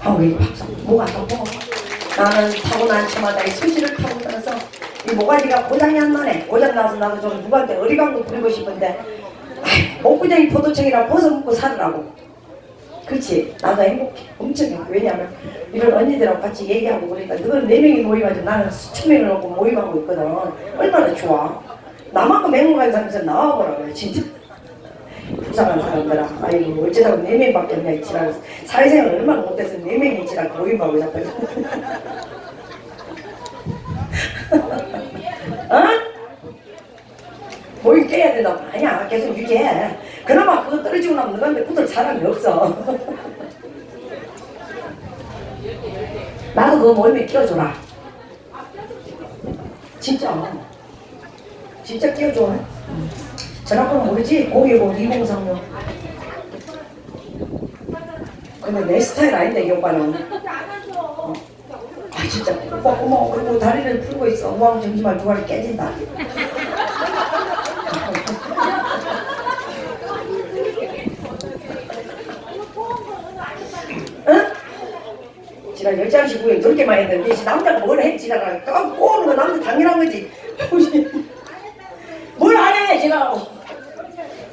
하고 이 박수 뭐가 아파 나는 타고난 처마다의 소질을 타고 따라서 이 모가지가 고장이 안 나네 고장 나서 나도 좀 누구한테 어리광도 부리고 싶은데 아이, 목구멍이 포도청이라 벗어 먹고 살으라고. 그렇지? 나도 행복해. 엄청 행복해. 왜냐면 이런 언니들하고 같이 얘기하고 그러니까 너는 네 명이 모임하지 나는 수천 명을 놓고 모임하고 있거든. 얼마나 좋아? 나만큼 행복한 사람에서 나와보라고요 진짜 불쌍한 사람들아 아이고 어쩌다가 네 명밖에 없냐 이 지랄. 사회생활 얼마나 못해서 네 명이 지랄 모임하고 자꾸 어? 모임 깨야 된다 아니야 계속 유지해. 그나마 그거 떨어지고 나면 너한테 붙을 사람이 없어. 나도 그거 모임에 끼워줘라. 진짜. 진짜 끼워줘 전화번호 모르지? 010-2036 근데 내 스타일 아닌데 이 오빠는 어. 아 진짜 오빠 고마워 그리고 다리를 풀고 있어 우왕 정지말 두 발이 깨진다 응? 지난 열장식 후에 그렇게 많이 했는데 이 남자가 뭘 해? 지나가 꼬는 거 남자 당연한 거지 뭘 안 해 지나고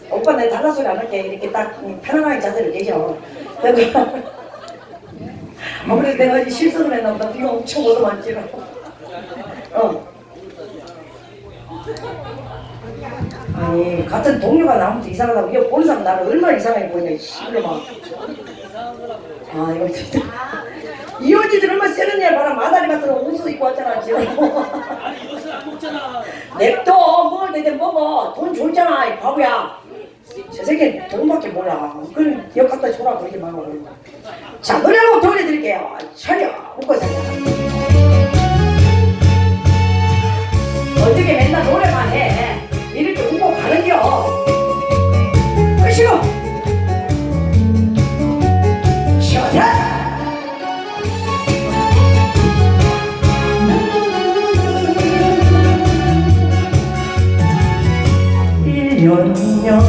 오빠 내 할게 이렇게 딱 편안하게 자세를 계셔. 아무래도 내가 이제 실수를 했나 보다. 비가 엄청 얻어맞지라고 어. 아니 같은 동료가 나오면서 이상하다고. 이거 보는 사람 나를 얼마나 이상하게 보이냐 씨발 막. 아 이거 진짜. 이 언니들 얼마나 세련냐 봐라. 마다리 같은 옷도 입고 왔잖아 지금. 아니 요새 안 먹잖아. 냅둬. 먹을 때든 먹어. 돈 줬잖아 이 바보야 저 새끼 돈밖에 몰라. 그럼 기억 갖다 줘라. 그렇게 말하고. 자 노래 한곡 돌려드릴게요. 차려. 웃고 살자 어떻게 맨날 노래만 해? 이렇게 웃고 가는겨? 시원해. 일년년 십년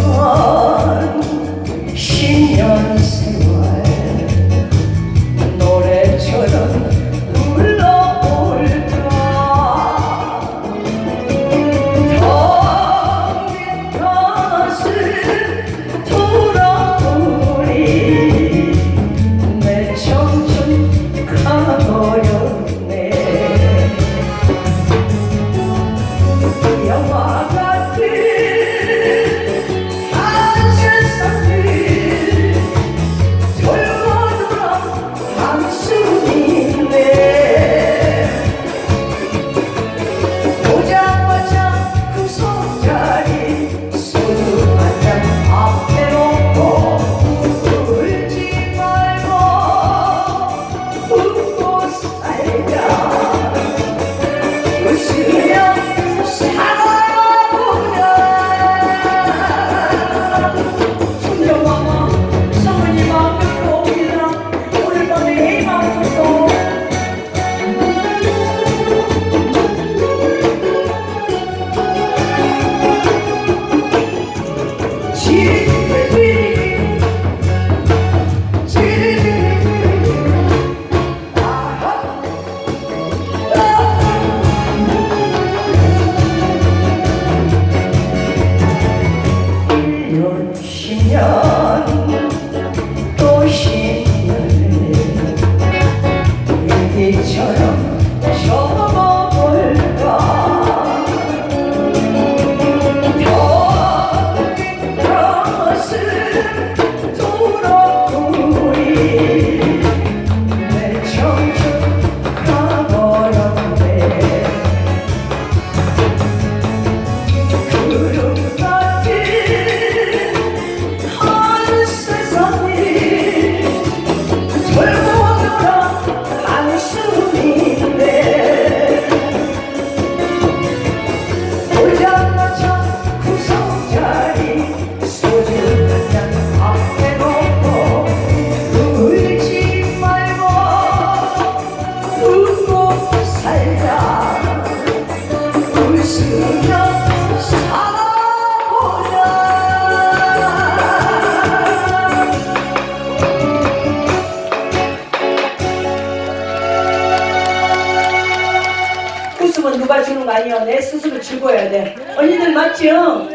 누가 주는 거 아니야. 내 스스로 즐거워야 돼. 언니들 맞지요?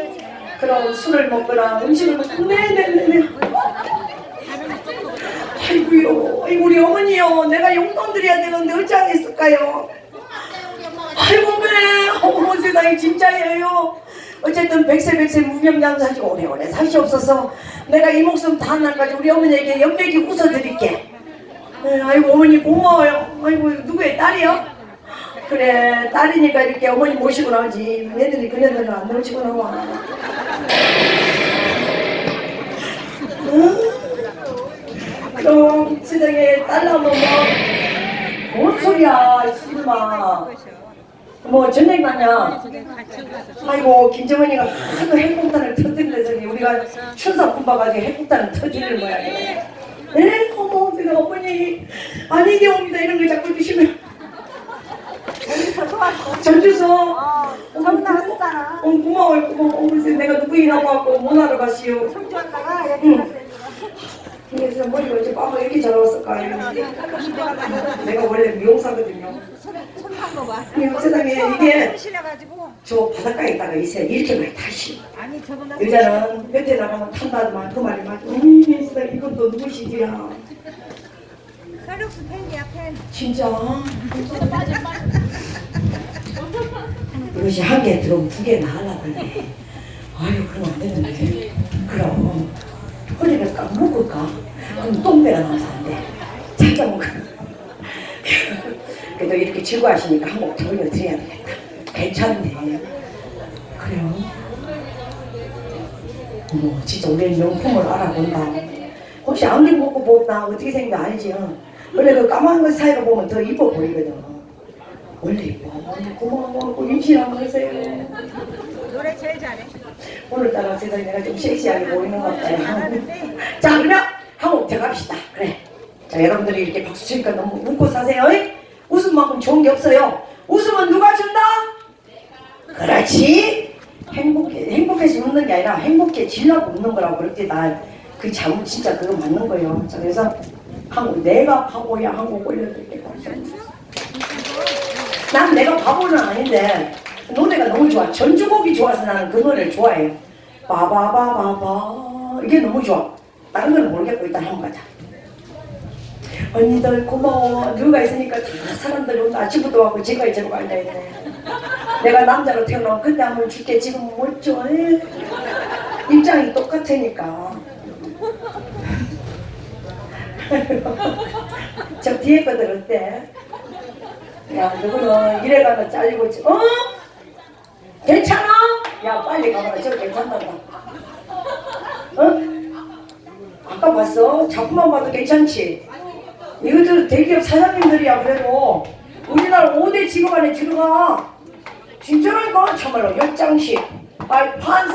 그럼 술을 먹거나 음식을 먹고 네네네네. 아이고요. 아이고 우리 어머니요. 내가 용돈 드려야 되는데 어찌하겠을까요? 아이고 그래. 어머 세상에 진짜예요. 어쨌든 백세 백세 무병장사시고 오래오래 사시옵소서. 내가 이 목숨 다 날까지 우리 어머니에게 연맥이 웃어드릴게. 네, 아이고 어머니 고마워요. 아이고 누구의 딸이요? 그래 딸이니까 이렇게 어머니 모시고 나오지. 애들이 그녀들은 안 모시고 나와. 응? 그럼 세상에 딸 나면 뭐? 뭔 소리야 씨마. 뭐 전쟁 났냐? 아이고 김정은이가 하도 핵폭탄을 터뜨리더니 우리가 춘사 군바가지고 핵폭탄을 터뜨리는 모양이네. 에 어머 제가 어머니 아니게 옵니다 이런 거 자꾸 주시면 전주서. 어, 처음 나왔잖아. 어 고마워요. 고마워 어머 세 내가 누구 일하고 왔고 못 하러 가시오. 청주 왔다가 여기 응. 갔어요. 그래서 머리가 어째 빠가 이렇게 잘 왔을까 이러는데 내가 원래 미용사거든요. 손한 거 봐. 아니 세상에 이게 저 바닷가에 있다가 있어요 이렇게 많이 타시. 아니 여자는 볕에 나가면 탄다더만 그 말이 맞아 어머니 세상에 이건 또 누구시지야 셀룩스 팬이야 팬. 진짜 이것이 한 개 들어오면 두 개 나가려고 그래. 아유 그럼 안 되는데. 그럼. 허리를 꽉 묶을까? 그럼 똥배가 나와서 안 돼. 찾아먹어. 그래도 이렇게 즐거워하시니까 한곡 더 올려드려야 되겠다. 괜찮네. 그래요? 어머 진짜 우리 명품을 알아본다. 혹시 안경 벗고 보나 어떻게 생긴 거 알지? 원래 그 까만 거 사이로 보면 더 이뻐 보이거든 원래 이뻐 고마워 임신하고 계세요 노래 제일 잘해. 오늘따라 세상에 내가 좀 섹시하게 보이는 것 같아요. 자, 그러면 한곡 들어갑시다. 그래. 자, 여러분들이 이렇게 박수 치니까 너무 웃고 사세요. 이? 웃음만큼 좋은 게 없어요. 웃음은 누가 준다? 그렇지. 행복해, 행복해서 웃는 게 아니라 행복해지려고 웃는 거라고 그럴 때난그 참, 진짜 그거 맞는 거예요. 자, 그래서 한곡 내가 바보야 한곡 올려드릴게요. 난 내가 바보는 아닌데 노래가 너무 좋아. 전주곡이 좋아서 나는 그 노래를 좋아해요. 바바바바바 이게 너무 좋아. 다른 건 모르겠고 일단 한번 가자. 언니들 고마워. 누가 있으니까 다 사람들이 오늘 아침부터 와고 지금까지 저러고 앉아있네. 내가 남자로 태어나면 그때 한번 줄게 지금 못 줘. 에이. 입장이 똑같으니까. 저 뒤에 거들 어때? 야, 누구는 이래 가면 잘리고, 있지. 어? 괜찮아? 야, 빨리 가봐라. 저 괜찮단다. 어? 아까 봤어? 작품만 봐도 괜찮지? 이것들 대기업 사장님들이야, 그래도. 우리나라 5대 직업 안에 들어가. 진짜라니까? 참말로, 역장식. 아, 판사